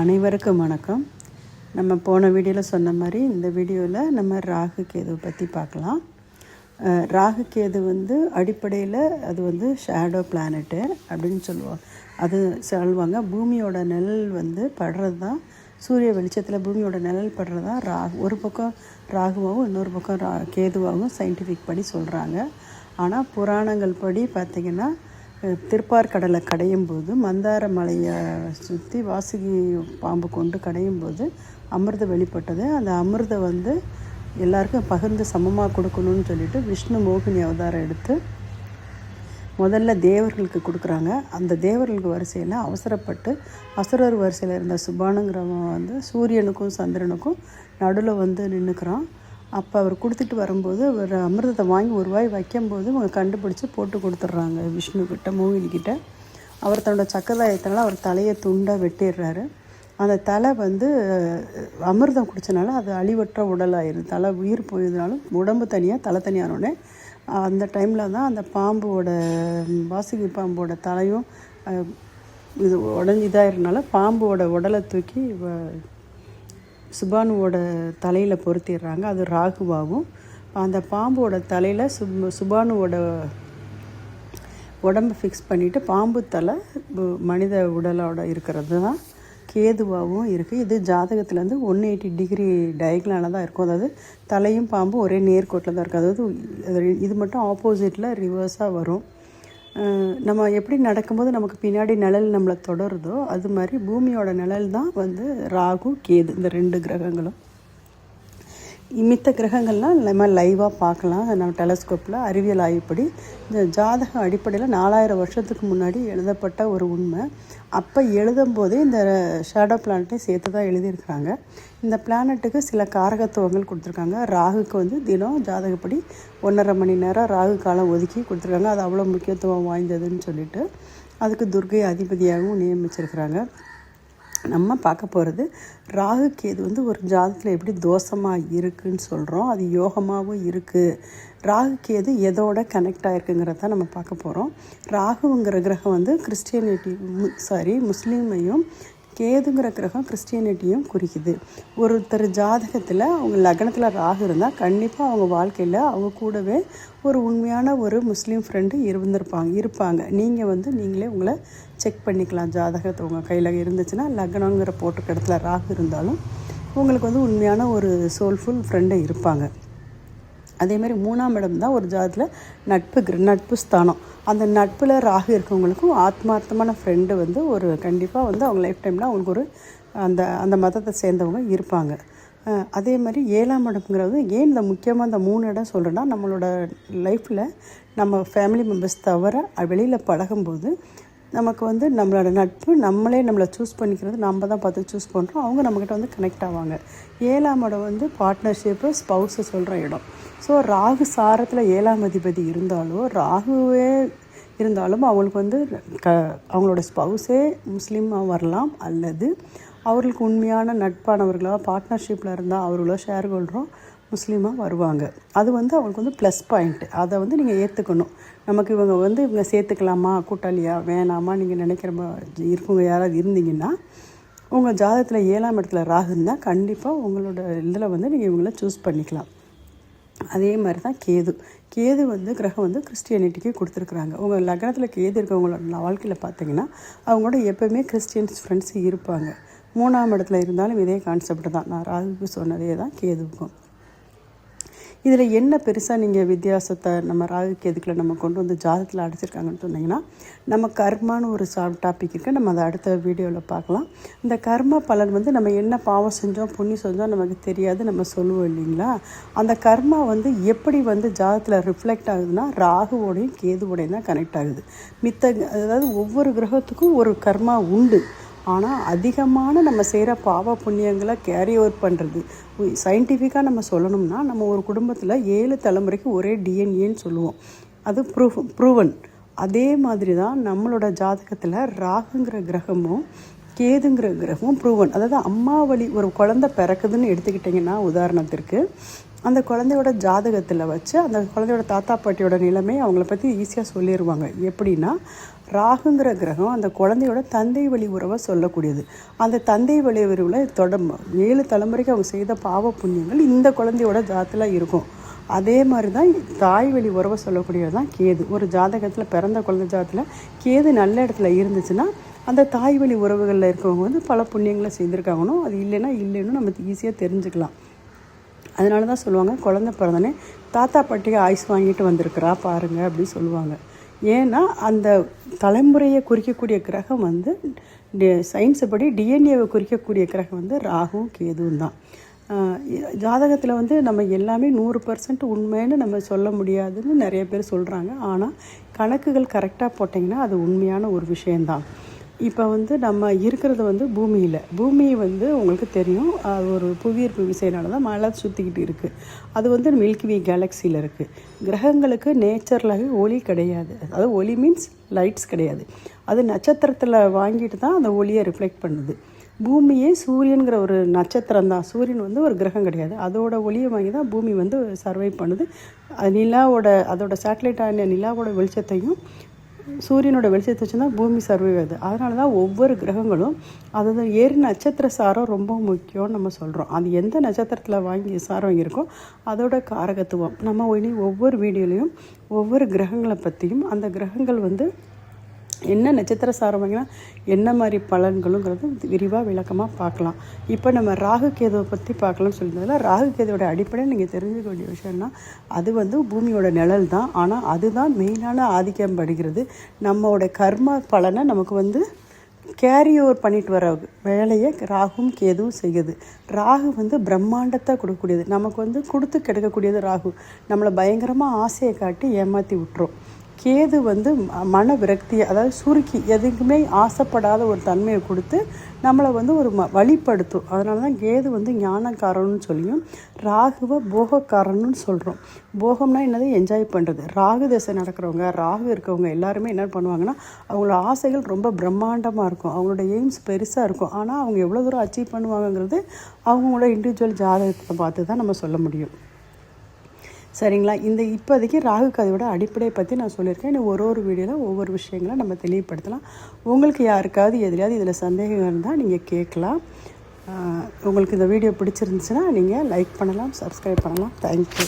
அனைவருக்கும் வணக்கம். நம்ம போன வீடியோவில் சொன்ன மாதிரி இந்த வீடியோவில் நம்ம ராகு கேதுவை பற்றி பார்க்கலாம். ராகு கேது வந்து அடிப்படையில் அது வந்து ஷேடோ பிளானட்டு அப்படின்னு சொல்லுவோம் அது சொல்லுவாங்க பூமியோட நிழல் வந்து படுறது தான் சூரிய வெளிச்சத்தில் பூமியோட நிழல் படுறது தான் ராகு ஒரு பக்கம் ராகுவாகவும் இன்னொரு பக்கம் ரா கேதுவாகவும் சயின்டிஃபிக் படி சொல்கிறாங்க ஆனால் புராணங்கள் படி பார்த்திங்கன்னா திருப்பார்கடலை கடையும் போது மந்தார மலையை சுற்றி வாசுகி பாம்பு கொண்டு கடையும் போது அமிர்தம் வெளிப்பட்டது. அந்த அமிர்தம் வந்து எல்லாருக்கும் பகிர்ந்து சமமாக கொடுக்கணும்னு சொல்லிட்டு விஷ்ணு மோகினி அவதாரம் எடுத்து முதல்ல தேவர்களுக்கு கொடுக்குறாங்க. அந்த தேவர்களுக்கு வரிசையில் அவசரப்பட்டு அசுரர் வரிசையில் இருந்த சுபானுங்கிறவன் வந்து சூரியனுக்கும் சந்திரனுக்கும் நடுவில் வந்து நின்றுக்கிறான் அப்போ அவர் கொடுத்துட்டு வரும்போது அவர் அமிர்தத்தை வாங்கி ஒரு வாய் வைக்கும்போது அவங்க கண்டுபிடிச்சி போட்டு கொடுத்துட்றாங்க விஷ்ணு கிட்ட அவர் தன்னோட சக்கரதாயத்தினால அவர் தலையை துண்டாக வெட்டிடுறாரு. அந்த தலை வந்து அமிர்தம் குடித்தனால அது அழிவற்ற உடலாயிருது தலை உயிர் போயிருந்தாலும் உடம்பு தனியாக தலை தனியானோடனே அந்த டைமில் தான் அந்த பாம்போட வாசுகி பாம்போட தலையும் இது உடஞ்சி இதாகிறதுனால பாம்போட உடலை தூக்கி சுபானுவோட தலையில் பொருத்திடுறாங்க. அது ராகுவாகவும் அந்த பாம்போட தலையில் சுப் சுபானுவோட உடம்பு ஃபிக்ஸ் பண்ணிவிட்டு பாம்பு தலை மனித உடலோட இருக்கிறது தான். கேதுவாகவும் இருக்குது இது ஜாதகத்துலேருந்து ஒன் எயிட்டி டிகிரி டயக்னலாக தான் இருக்கும். அதாவது தலையும் பாம்பும் ஒரே நேர்கோட்டில் தான் இருக்குது அதாவது இது- மட்டும் ஆப்போசிட்டில் ரிவர்ஸாக வரும். நம்ம எப்படி நடக்கும்போது நமக்கு பின்னாடி நிழல் நம்மளை தொடருதோ அது மாதிரி பூமியோட நிழல் தான் வந்து ராகு கேது இந்த ரெண்டு கிரகங்களும். மித்த கிரகங்கள்லாம் நம்ம லைவாக பார்க்கலாம். நம்ம டெலஸ்கோப்பில் அறிவியல் ஆய்வுப்படி இந்த ஜாதகம் அடிப்படையில் நாலாயிரம் வருஷத்துக்கு முன்னாடி எழுதப்பட்ட ஒரு உண்மை. அப்போ எழுதும் போதே இந்த ஷேடோ பிளானட்டையும் சேர்த்து தான் எழுதியிருக்கிறாங்க. இந்த பிளானட்டுக்கு சில காரகத்துவங்கள் கொடுத்துருக்காங்க. ராகுக்கு வந்து தினம் ஜாதகப்படி ஒன்றரை மணி நேரம் ராகு காலம் ஒதுக்கி கொடுத்துருக்காங்க. அது அவ்வளோ முக்கியத்துவம் வாய்ந்ததுன்னு சொல்லிட்டு அதுக்கு துர்கை அதிபதியாகவும் நியமிச்சிருக்கிறாங்க. நம்ம பார்க்க போகிறது ராகு கேது வந்து ஒரு ஜாதத்தில் எப்படி தோஷமாக இருக்குன்னு சொல்கிறோம் அது யோகமாகவும் இருக்குது ராகு கேது எதோட கனெக்ட் ஆகிருக்குங்கிறத நம்ம பார்க்க போகிறோம் ராகுங்கிற கிரகம் வந்து கிறிஸ்டியனிட்டி சாரி முஸ்லீமையும் கேதுங்கிற கிரகம் கிறிஸ்டியனிட்டியும் குறிக்குது. ஒருத்தர் ஜாதகத்தில் அவங்க லக்னத்தில் ராகு இருந்தால் கண்டிப்பாக அவங்க வாழ்க்கையில் அவங்க கூடவே ஒரு உண்மையான ஒரு முஸ்லீம் ஃப்ரெண்டு இருந்திருப்பாங்க இருப்பாங்க. நீங்கள் வந்து நீங்களே உங்களை செக் பண்ணிக்கலாம் ஜாதகத்தை. உங்கள் கையில் இருந்துச்சுன்னா லக்னங்கிற போட்டிருக்க இடத்துல ராகு இருந்தாலும் உங்களுக்கு வந்து உண்மையான ஒரு சோல்ஃபுல் ஃப்ரெண்டு இருப்பாங்க. அதே மாதிரி மூணாம் இடம் தான் ஒரு ஜாதத்தில் நட்பு நட்பு ஸ்தானம். அந்த நட்பில் ராகு இருக்கவங்களுக்கும் ஆத்மார்த்தமான ஃப்ரெண்டு வந்து ஒரு கண்டிப்பாக வந்து அவங்க லைஃப் டைமில் அவங்களுக்கு ஒரு அந்த அந்த மதத்தை சேர்ந்தவங்க இருப்பாங்க. அதே மாதிரி ஏழாம் இடம்ங்கிறது ஏன் இந்த முக்கியமாக இந்த மூணு இடம் சொல்கிறேன்னா நம்மளோட லைஃப்பில் நம்ம ஃபேமிலி மெம்பர்ஸ் தவிர வெளியில் பழகும்போது நமக்கு வந்து நம்மளோட நட்பு நம்மளே நம்மளை சூஸ் பண்ணிக்கிறது நம்ம தான் பார்த்து சூஸ் பண்ணுறோம் அவங்க நம்மக்கிட்ட வந்து கனெக்ட் ஆவாங்க. ஏழாம் இடம் வந்து பார்ட்னர்ஷிப்பு ஸ்பௌஸை சொல்கிற இடம். ஸோ ராகு சாரத்தில் ஏழாம் அதிபதி இருந்தாலும் ராகுவே இருந்தாலும் அவங்களுக்கு வந்து க அவங்களோட ஸ்பவுஸே முஸ்லீமாக வரலாம். அல்லது அவர்களுக்கு உண்மையான நட்பானவர்களாக பார்ட்னர்ஷிப்பில் இருந்தால் அவர்களோ ஷேர் ஹோல்டரும் முஸ்லீமாக வருவாங்க. அது வந்து அவங்களுக்கு வந்து ப்ளஸ் பாயிண்ட் அதை வந்து நீங்கள் ஏற்றுக்கணும் நமக்கு இவங்க வந்து இவங்க சேர்த்துக்கலாமா கூட்டாளியா வேணாமா நீங்கள் நினைக்கிற மாதிரி இருக்கவங்க யாராவது இருந்தீங்கன்னா உங்கள் ஜாதகத்தில் ஏழாம் இடத்துல ராகுன்னா கண்டிப்பாக உங்களோட இதில் வந்து நீங்கள் இவங்கள சூஸ் பண்ணிக்கலாம். அதே மாதிரி தான் கேது. கேது வந்து கிரகம் வந்து கிறிஸ்டியானிட்டிக்கு கொடுத்துருக்குறாங்க. உங்கள் லக்னத்தில் கேது இருக்கவங்களோட வாழ்க்கையில் பார்த்தீங்கன்னா அவங்களோட எப்போவுமே கிறிஸ்டியன்ஸ் ஃப்ரெண்ட்ஸ் இருப்பாங்க. மூணாம் இடத்துல இருந்தாலும் இதே கான்செப்ட் தான். நான் ராகுக்கு சொன்னதே தான் கேதுவுக்கும். இதில் என்ன பெருசாக நீங்கள் வித்தியாசத்தை நம்ம ராகு கேதுக்களை நம்ம கொண்டு வந்து ஜாதத்தில் அடிச்சிருக்காங்கன்னு சொன்னீங்கன்னா நம்ம கர்மான்னு ஒரு சா டாபிக் இருக்குது நம்ம அதை அடுத்த வீடியோவில் பார்க்கலாம். இந்த கர்ம பலன் வந்து நம்ம என்ன பாவம் செஞ்சோம் புண்ணி செஞ்சோம் நமக்கு தெரியாது நம்ம சொல்லுவோம் இல்லைங்களா? அந்த கர்மா வந்து எப்படி வந்து ஜாதத்தில் ரிஃப்ளெக்ட் ஆகுதுன்னா ராகுவோடையும் கேதுவோடையும் தான் கனெக்ட் ஆகுது. மித்த அதாவது ஒவ்வொரு கிரகத்துக்கும் ஒரு கர்மா உண்டு. ஆனால் அதிகமான நம்ம செய்கிற பாவ புண்ணியங்களை கேரி ஓவர் பண்ணுறது சயின்டிஃபிக்காக நம்ம சொல்லணும்னா நம்ம ஒரு குடும்பத்தில் ஏழு தலைமுறைக்கு ஒரே டிஎன்ஏன்னு சொல்லுவோம். அது ப்ரூஃப் ப்ரூவன் அதே மாதிரி தான் நம்மளோட ஜாதகத்தில் ராகுங்கிற கிரகமும் கேதுங்கிற கிரகமும் ப்ரூவன் அதாவது அம்மா வழி ஒரு குழந்தை பிறக்குதுன்னு எடுத்துக்கிட்டிங்கன்னா உதாரணத்திற்கு அந்த குழந்தையோட ஜாதகத்தில் வச்சு அந்த குழந்தையோட தாத்தா பாட்டியோட நிலைமை அவங்கள பற்றி ஈஸியாக சொல்லிடுவாங்க எப்படின்னா ராகுங்கிற கிரகம் அந்த குழந்தையோட தந்தை வழி உறவை சொல்லக்கூடியது. அந்த தந்தை வழி உறவில் தொடர்பு ஏழு தலைமுறைக்கு அவங்க செய்த பாவ புண்ணியங்கள் இந்த குழந்தையோட ஜாத்தில் இருக்கும். அதே மாதிரி தான் தாய் வழி உறவை சொல்லக்கூடியது தான் கேது. ஒரு ஜாதகத்தில் பிறந்த குழந்தை ஜாதத்தில் கேது நல்ல இடத்துல இருந்துச்சுன்னா அந்த தாய் வழி உறவுகளில் இருக்கவங்க வந்து பல புண்ணியங்களை செய்திருக்காங்கன்னு அது இல்லைன்னா இல்லைன்னு நம்ம ஈஸியாக தெரிஞ்சுக்கலாம். அதனால தான் சொல்லுவாங்க குழந்த பிறந்தனே தாத்தா பாட்டிக்கு ஆயுஸ் வாங்கிட்டு வந்திருக்கிறா பாருங்க அப்படின்னு சொல்லுவாங்க. ஏன்னா அந்த தலைமுறையை குறிக்கக்கூடிய கிரகம் வந்து சயின்ஸை படி டிஎன்ஏவை குறிக்கக்கூடிய கிரகம் வந்து ராகும் கேதுவும் தான். ஜாதகத்தில் வந்து நம்ம எல்லாமே நூறு பர்சன்ட் உண்மைன்னு நம்ம சொல்ல முடியாதுன்னு நிறைய பேர் சொல்கிறாங்க ஆனால் கணக்குகள் கரெக்டாக போட்டிங்கன்னா அது உண்மையான ஒரு விஷயந்தான் இப்போ வந்து நம்ம இருக்கிறது வந்து பூமியில். பூமி வந்து உங்களுக்கு தெரியும். அது ஒரு புவியீர்ப்பு விசையினால தான் மழை சுற்றிக்கிட்டு இருக்குது அது வந்து மில்கி வே கேலக்சியில் இருக்குது கிரகங்களுக்கு நேச்சரில் ஒளி கிடையாது. அதாவது ஒளி மீன்ஸ் லைட்ஸ் கிடையாது. அது நட்சத்திரத்தில் வாங்கிட்டு தான் அந்த ஒளியை ரிஃப்ளெக்ட் பண்ணுது. பூமியே சூரியனுங்கிற ஒரு நட்சத்திரம் தான். சூரியன் வந்து ஒரு கிரகம் கிடையாது. அதோட ஒளியை வாங்கி தான் பூமி வந்து சர்வை பண்ணுது. நிலாவோட அதோட சேட்டலைட்டான நிலாவோட வெளிச்சத்தையும் சூரியனோட வெளிச்சத்தை வச்சு தான் பூமி சர்வை ஆகுது அதனால தான் ஒவ்வொரு கிரகங்களும் அதாவது ஏறி நட்சத்திர சாரம் ரொம்ப முக்கியம்னு நம்ம சொல்கிறோம் அது எந்த நட்சத்திரத்தில் வாங்கி சாரம் வாங்கியிருக்கோ அதோட காரகத்துவம். நம்ம இனி ஒவ்வொரு வீடியோலையும் ஒவ்வொரு கிரகங்களை பற்றியும் அந்த கிரகங்கள் வந்து என்ன நட்சத்திர சாரம் வாங்கினா என்ன மாதிரி பலன்களுங்கிறது விரிவாக விளக்கமாக பார்க்கலாம். இப்போ நம்ம ராகு கேதுவை பற்றி பார்க்கலாம்னு சொல்லியிருந்ததில் ராகு கேதுவோட அடிப்படையை நீங்கள் தெரிஞ்சுக்க வேண்டிய விஷயம்னா அது வந்து பூமியோட நிழல் தான். ஆனால் அதுதான் மெயினான ஆதிக்கம் படுகிறது. நம்மளோட கர்ம பலனை நமக்கு வந்து கேரி ஓவர் பண்ணிட்டு வர வேலையை ராகும் கேதுவும் செய்யுது. ராகு வந்து பிரம்மாண்டத்தை கொடுக்கக்கூடியது. நமக்கு வந்து கொடுத்து கிடைக்கக்கூடியது ராகு. நம்மளை பயங்கரமாக ஆசையை காட்டி ஏமாற்றி விட்டுரும். கேது வந்து மன விரக்தி அதாவது சுருக்கி எதுக்குமே ஆசைப்படாத ஒரு தன்மையை கொடுத்து நம்மளை வந்து ஒரு ம வழிப்படுத்தும். அதனால தான் கேது வந்து ஞானக்காரன்னு சொல்லியும் ராகுவை போகக்காரன்னு சொல்கிறோம் போகம்னா என்னது? என்ஜாய் பண்ணுறது ராகு தசை நடக்கிறவங்க ராகு இருக்கவங்க எல்லாருமே என்ன பண்ணுவாங்கன்னா அவங்களோட ஆசைகள் ரொம்ப பிரம்மாண்டமாக இருக்கும். அவங்களோட எய்ம்ஸ் பெருசாக இருக்கும். ஆனால் அவங்க எவ்வளோ தூரம் அச்சீவ் பண்ணுவாங்கங்கிறது அவங்களோட இண்டிவிஜுவல் ஜாதகத்தை பார்த்து தான் நம்ம சொல்ல முடியும். சரிங்களா? இந்த இப்போதைக்கு ராகு கதையோட அடிப்படையை பற்றி நான் சொல்லியிருக்கேன். இன்னும் ஒரு ஒரு வீடியோவில் ஒவ்வொரு விஷயங்களை நம்ம தெளிவுபடுத்தலாம். உங்களுக்கு யாருக்காவது எதுலையாவது இதில் சந்தேகம் இருந்தால் நீங்கள் கேட்கலாம். உங்களுக்கு இந்த வீடியோ பிடிச்சிருந்துச்சுன்னா நீங்கள் லைக் பண்ணலாம் சப்ஸ்கிரைப் பண்ணலாம். தேங்க்யூ